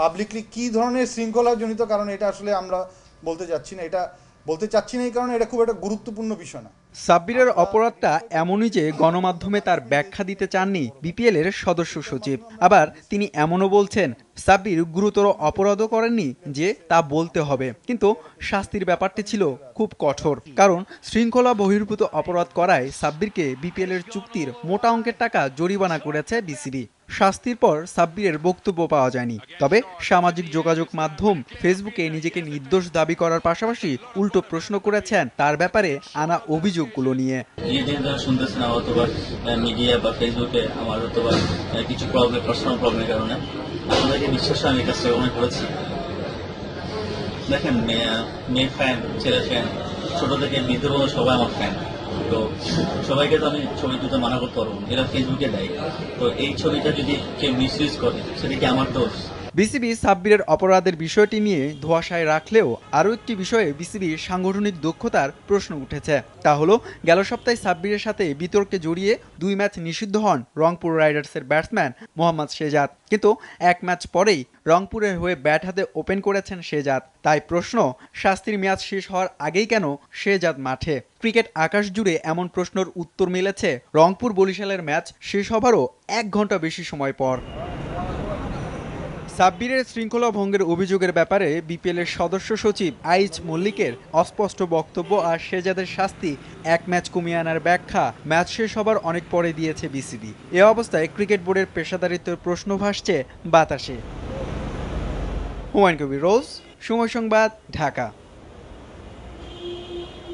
Publicly কী ধরনের শৃঙ্খলাজনিত কারণ এটা আসলে আমরা বলতে চাচ্ছি না, এটা বলতে চাচ্ছি না এই কারণে এটা খুব একটা গুরুত্বপূর্ণ বিষয় না। সাব্বিরের অপরাধটা এমনই যে গণমাধ্যমে তার ব্যাখ্যা দিতে চাননি বিপিএল এর সদস্য সচিব। আবার তিনি এমনও বলছেন, সাব্বির গুরুতর অপরাধও করেননি যে তা বলতে হবে। কিন্তু শাস্তির ব্যাপারটি ছিল খুব কঠোর। কারণ শৃঙ্খলা বহির্ভূত অপরাধ করায় সাব্বিরকে বিপিএল এর চুক্তির মোটা অঙ্কের টাকা জরিমানা করেছে বিসিবি। শাস্তির পর সাব্বিরের বক্তব্য পাওয়া যায়নি। তবে সামাজিক যোগাযোগ মাধ্যম ফেসবুকে নিজেকে নির্দোষ দাবি করার পাশাপাশি উল্টো প্রশ্ন করেছেন, তার ব্যাপারে আনা অভিযোগগুলো নিয়ে। শুনতেছেন মিডিয়া বা ফেসবুকে আমার কিছু প্রবলেম পার্সোনাল প্রবলেমের কারণে, আপনাদেরকে বিশ্বাস আমি করেছি? দেখেন, মেয়ে- ফ্যান ছেলে ফ্যান ছোট থেকে সবাই আমার ফ্যান তো সবাইকে তো আমি ছবি তুলতে মানা করতে পারব। এরা ফেসবুকে দেয়। তো এই ছবিটা যদি কেউ মিসইউজ করে, সেটা কি আমার দোষ? বিসিবি সাব্বিরের অপরাধের বিষয়টি নিয়ে ধোয়াশায় রাখলেও আরও একটি বিষয়ে বিসিবির সাংগঠনিক দক্ষতার প্রশ্ন উঠেছে। তা হলো, গেল সপ্তাহে সাব্বিরের সাথে বিতর্কে জড়িয়ে দুই ম্যাচ নিষিদ্ধ হন রংপুর রাইডার্সের ব্যাটসম্যান মোহাম্মদ শেজাদ। কিন্তু এক ম্যাচ পরেই রংপুরের হয়ে ব্যাট হাতে ওপেন করেছেন শেজাদ। তাই প্রশ্ন, শাস্তির মেয়াদ শেষ হওয়ার আগেই কেন শেজাদ মাঠে? ক্রিকেট আকাশ জুড়ে এমন প্রশ্নের উত্তর মিলেছে রংপুর বরিশালের ম্যাচ শেষ হবারও এক ঘণ্টা বেশি সময় পর। সাব্বিরের শৃঙ্খলা ভঙ্গের অভিযোগের ব্যাপারে বিপিএলের সদস্য সচিব আইচ মল্লিকের অস্পষ্ট বক্তব্য আর সেজাদের শাস্তি এক ম্যাচ কমিয়ে আনার ব্যাখ্যা ম্যাচ শেষ হবার অনেক পরে দিয়েছে বিসিবি। এ অবস্থায় ক্রিকেট বোর্ডের পেশাদারিত্বের প্রশ্ন ভাসছে বাতাসে। হুমায়ুন কবির, রোজ সময় সংবাদ, ঢাকা।